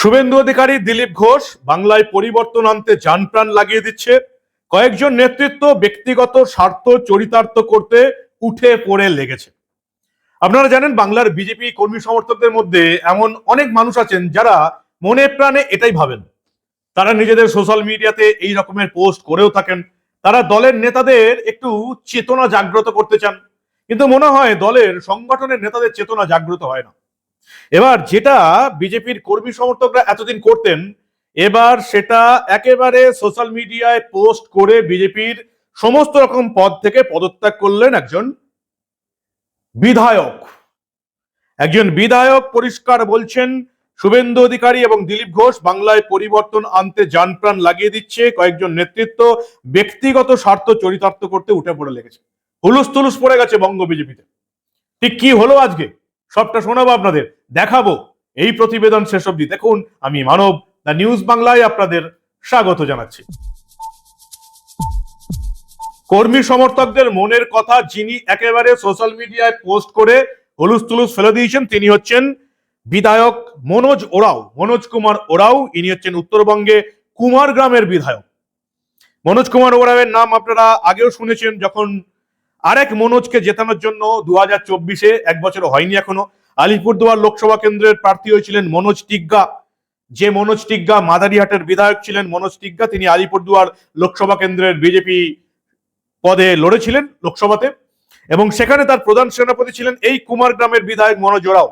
শুভেন্দু অধিকারী দিলীপ ঘোষ বাংলায় পরিবর্তন আনতে যান প্রাণ লাগিয়ে দিচ্ছে। কয়েকজন নেতৃত্ব ব্যক্তিগত স্বার্থ চরিতার্থ করতে উঠে পড়ে লেগেছে। আপনারা জানেন বাংলার বিজেপি কর্মী সমর্থকদের মধ্যে এমন অনেক মানুষ আছেন যারা মনে প্রাণে এটাই ভাবেন। তারা নিজেদের সোশ্যাল মিডিয়াতে এই রকমের পোস্ট করেও থাকেন। তারা দলের নেতাদের একটু চেতনা জাগ্রত করতে চান। কিন্তু মনে হয় দলের সংগঠনের নেতাদের চেতনা জাগ্রত হয় না। এবার যেটা বিজেপির কর্মী সমর্থকরা এতদিন করতেন, এবার সেটা একেবারে সোশ্যাল মিডিয়ায় পোস্ট করে বিজেপির সমস্ত রকম পদ থেকে পদত্যাগ করলেন একজন বিধায়ক। একজন বিধায়ক পরিষ্কার বলছেন শুভেন্দু অধিকারী এবং দিলীপ ঘোষ বাংলায় পরিবর্তন আনতে যান প্রাণ লাগিয়ে দিচ্ছে। কয়েকজন নেতৃত্ব ব্যক্তিগত স্বার্থ চরিতার্থ করতে উঠে পড়ে লেগেছে। হুলুস তুলুস পড়ে গেছে বঙ্গ বিজেপিতে। ঠিক কি হলো আজকে? সবটা শোনাবো আপনাদের, দেখাবো। এই প্রতিবেদন শেষ অবধি দেখুন। আমি মানব, দ্য নিউজ বাংলায় আপনাদের স্বাগত জানাচ্ছি। কর্মী সমর্থকদের মনের কথা যিনি একেবারে সোশ্যাল মিডিয়ায় পোস্ট করে হলুস তুলুস ফেলে দিয়েছেন, তিনি হচ্ছেন বিধায়ক মনোজ ওরাও, মনোজ কুমার ওরাও, ইনি হচ্ছেন উত্তরবঙ্গে কুমার গ্রামের বিধায়ক। মনোজ কুমার ওরাওয়ের নাম আপনারা আগেও শুনেছেন, যখন আরেক মনোজকে জেতানোর জন্য দু হাজার চব্বিশে, এক বছর হয়নি এখনও, আলিপুরদুয়ার লোকসভা কেন্দ্রের প্রার্থী হয়েছিলেন মনোজ টিগ্গা। যে মনোজ টিগ্গা মাদারিহাটের বিধায়ক ছিলেন মনোজ টিগ্গা, তিনি আলিপুরদুয়ার লোকসভা কেন্দ্রের বিজেপি পদে লড়েছিলেন লোকসভাতে, এবং সেখানে তার প্রধান সেনাপতি ছিলেন এই কুমার গ্রামের বিধায়ক মনোজ ওরাও।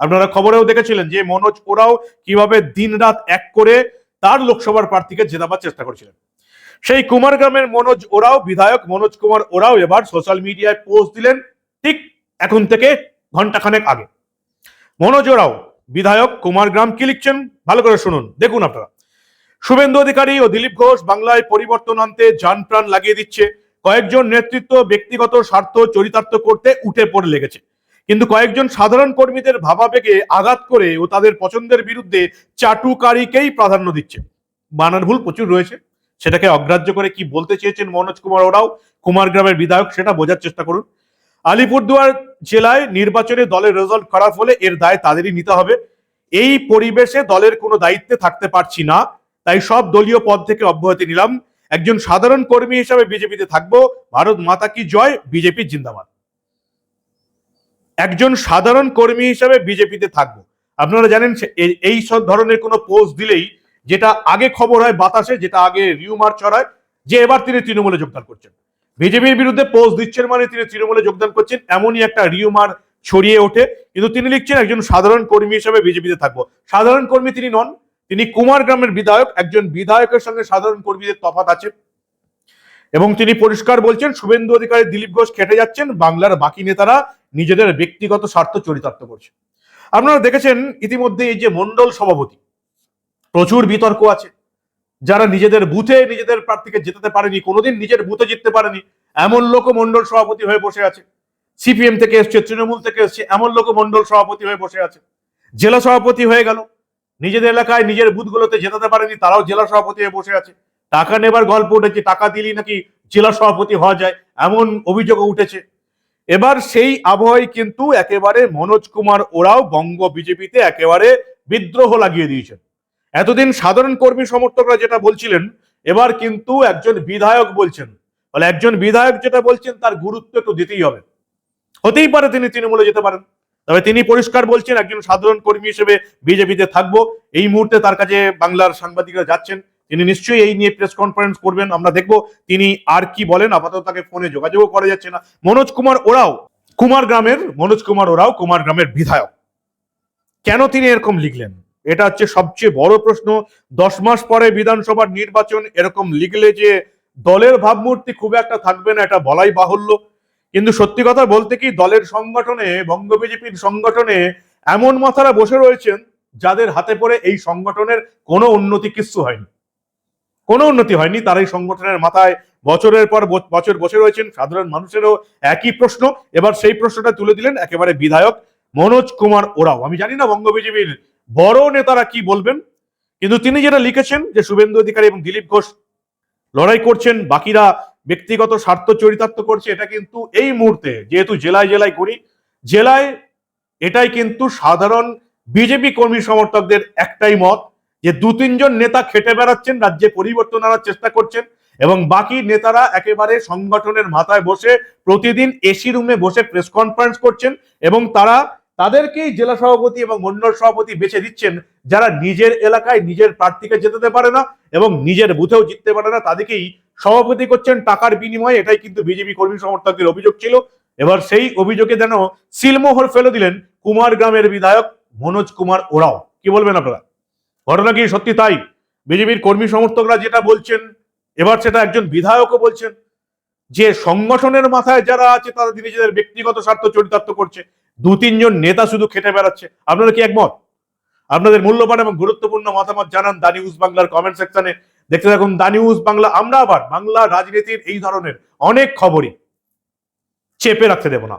আপনারা খবরেও দেখেছিলেন যে মনোজ ওরাও কীভাবে দিনরাত এক করে তার লোকসভার প্রার্থীকে জেতাবার চেষ্টা করছিলেন। সেই কুমার গ্রামের মনোজ ওরাও, বিধায়ক মনোজ কুমার ওরাও এবার সোশ্যাল মিডিয়ায় পোস্ট দিলেন ঠিক এখন থেকে ঘন্টাখানেক আগে। মনোজ ওরাও, বিধায়ক কুমার গ্রাম কি লিখছেন? ভালো করে শুনুন, দেখুন আপনারা। শুভেন্দু অধিকারী ও দিলীপ ঘোষ বাংলায় পরিবর্তন আনতে যান প্রাণ লাগিয়ে দিচ্ছে। কয়েকজন নেতৃত্ব ব্যক্তিগত স্বার্থ চরিতার্থ করতে উঠে পড়ে লেগেছে। কিন্তু কয়েকজন সাধারণ কর্মীদের ভাবাবেগে আঘাত করে ও তাদের পছন্দের বিরুদ্ধে চাটুকারিকেই প্রাধান্য দিচ্ছে। বানার ভুল প্রচুর রয়েছে। সেটাকে অগ্রাহ্য করে কি বলতে চেয়েছেন মনোজ কুমার ওরাও, কুমার গ্রামের বিধায়ক, সেটা বোঝার চেষ্টা করুন। আলিপুরদুয়ার জেলায় নির্বাচনে দলের রেজাল্ট খারাপ হলে এর দায় তাদেরই নিতে হবে। এই পরিবেশে দলের কোনো দায়িত্বে থাকতে পারছি না, তাই সব দলীয় পদ থেকে অব্যাহতি নিলাম। একজন সাধারণ কর্মী হিসাবে বিজেপিতে থাকব। ভারত মাতা কি জয়? বিজেপি জিন্দাবাদ। একজন সাধারণ কর্মী হিসাবে বিজেপিতে থাকব। আপনারা জানেন এই- সব ধরনের কোনো পোস্ট দিলেই যেটা আগে খবর হয় বাতাসে, যেটা আগে রিউমার ছড়ায়, যে এবার তিনি তৃণমূলে যোগদান করছেন। বিজেপির বিরুদ্ধে পোস্ট দিচ্ছেন মানে তিনি তৃণমূলে যোগদান করছেন, এমনই একটা রিউমার ছড়িয়ে ওঠে। কিন্তু তিনি লিখছেন, একজন সাধারণ কর্মী হিসেবে বিজেপিতে থাকব। সাধারণ কর্মী তিনি নন, তিনি কুমার গ্রামের বিধায়ক, একজন বিধায়কের সঙ্গে সাধারণ কর্মীদের তফাত আছে। এবং তিনি পরিষ্কার বলছেন, শুভেন্দু অধিকারী দিলীপ ঘোষ খেটে যাচ্ছেন, বাংলার বাকি নেতারা নিজেদের ব্যক্তিগত স্বার্থ চরিতার্থ করছে। আপনারা দেখেছেন ইতিমধ্যে এই যে মন্ডল সভাপতি, প্রচুর বিতর্ক আছে। যারা নিজেদের বুথে নিজেদের প্রার্থীকে জেতাতে পারেনি, কোনোদিন নিজের বুথে জিততে পারেনি, এমন লোক মন্ডল সভাপতি হয়ে বসে আছে। সিপিএম থেকে এসছে, তৃণমূল থেকে এসছে, এমন লোক মন্ডল সভাপতি হয়ে বসে আছে। জেলা সভাপতি হয়ে গেল। নিজেদের এলাকায় নিজের বুথগুলোতে জেতাতে পারেনি, তারাও জেলা সভাপতি হয়ে বসে আছে। টাকা নেবার গল্প উঠেছে, টাকা দিলেই নাকি জেলা সভাপতি হওয়া যায়, এমন অভিযোগও উঠেছে। এবার সেই আবহাওয়ায় কিন্তু একেবারে মনোজ কুমার ওরাও বঙ্গ বিজেপিতে একেবারে বিদ্রোহ লাগিয়ে দিয়েছেন। এতদিন সাধারণ কর্মী সমর্থকরা যেটা বলছিলেন, এবার কিন্তু একজন বিধায়ক বলছেন। বলে একজন বিধায়ক যেটা বলছেন, তার গুরুত্ব একটু দিতেই হবে। হতেই পারে তিনি তৃণমূলে যেতে পারেন। তবে তিনি পরিষ্কার বলছেন, একজন সাধারণ কর্মী হিসেবে বিজেপিতে থাকব। এই মুহূর্তে তার কাছে বাংলার সাংবাদিকরা যাচ্ছেন। তিনি নিশ্চয়ই এই নিয়ে প্রেস কনফারেন্স করবেন। আমরা দেখব তিনি আর কি বলেন। আপাতত তাকে ফোনে যোগাযোগও করা যাচ্ছে না। মনোজ কুমার ওরাও, কুমার গ্রামের, মনোজ কুমার ওরাও কুমার গ্রামের বিধায়ক। কেন তিনি এরকম লিখলেন? এটা হচ্ছে সবচেয়ে বড় প্রশ্ন। দশ মাস পরে বিধানসভার নির্বাচন এরকম লিখলে যে দলের ভাবমূর্তি খুব একটা থাকবে না, এটা বলাই বাহুল্য। কিন্তু সত্যি কথা বলতে কি, দলের সংগঠনে, বঙ্গ বিজেপির সংগঠনে এমন মাথারা বসে রয়েছেন, যাদের হাতে পড়ে এই সংগঠনের কোনো উন্নতি কিচ্ছু হয়নি। কোনো উন্নতি হয়নি। তার এই সংগঠনের মাথায় বছরের পর বছর বসে রয়েছেন সাধারণ মানুষেরও একই প্রশ্ন। এবার সেই প্রশ্নটা তুলে দিলেন একেবারে বিধায়ক মনোজ কুমার ওরাও। আমি জানি না বঙ্গ বিজেপির বড় নেতারা কি বলবেন, কিন্তু তিনি যেটা লিখেছেন যে শুভেন্দু অধিকারী এবং দিলীপ ঘোষ লড়াই করছেন, বাকিরা ব্যক্তিগত স্বার্থ চরিতার্থ করছে, এটা কিন্তু এই মুহূর্তে, যেহেতু জেলায় জেলায় করি, জেলায় এটাই কিন্তু সাধারণ বিজেপি কর্মী সমর্থকদের একটাই মত যে দু তিনজন নেতা খেটে বেড়াচ্ছেন, রাজ্যে পরিবর্তন আনার চেষ্টা করছেন এবং বাকি নেতারা একেবারে সংগঠনের মাথায় বসে প্রতিদিন এসি রুমে বসে প্রেস কনফারেন্স করছেন এবং তারা তাদেরকেই জেলা সভাপতি এবং মন্ডল সভাপতি বেছে দিচ্ছেন যারা নিজের এলাকায় নিজের প্রার্থীকে যেতে পারে না এবং নিজের বুথেও জিততে পারে না, তাদেরকেই সভাপতি করছেন টাকার বিনিময়ে, এটাই কিন্তু বিজেপি কর্মী সমর্থকদের অভিযোগ ছিল। এবার সেই অভিযোগে যেন সিলমোহর ফেলে দিলেন কুমার গ্রামের বিধায়ক মনোজ কুমার ওরাও। কি বলবেন আপনারা? ঘটনা কি সত্যি তাই? বিজেপির কর্মী সমর্থকরা যেটা বলছেন, এবার সেটা একজন বিধায়কও বলছেন, যে সংগঠনের মাথায় যারা আছে তারা নিজেদের ব্যক্তিগত স্বার্থ চরিতার্থ করছে, দু তিনজন নেতা শুধু খেটে বেড়াচ্ছে। আপনারা কি একমত? আপনাদের মূল্যবান এবং গুরুত্বপূর্ণ মতামত জানান দা নিউজ বাংলার কমেন্ট সেকশনে দেখতে থাকুন দা নিউজ বাংলা, আমরা আবার বাংলা রাজনীতির এই ধরনের অনেক খবরই চেপে রাখতে দেব না।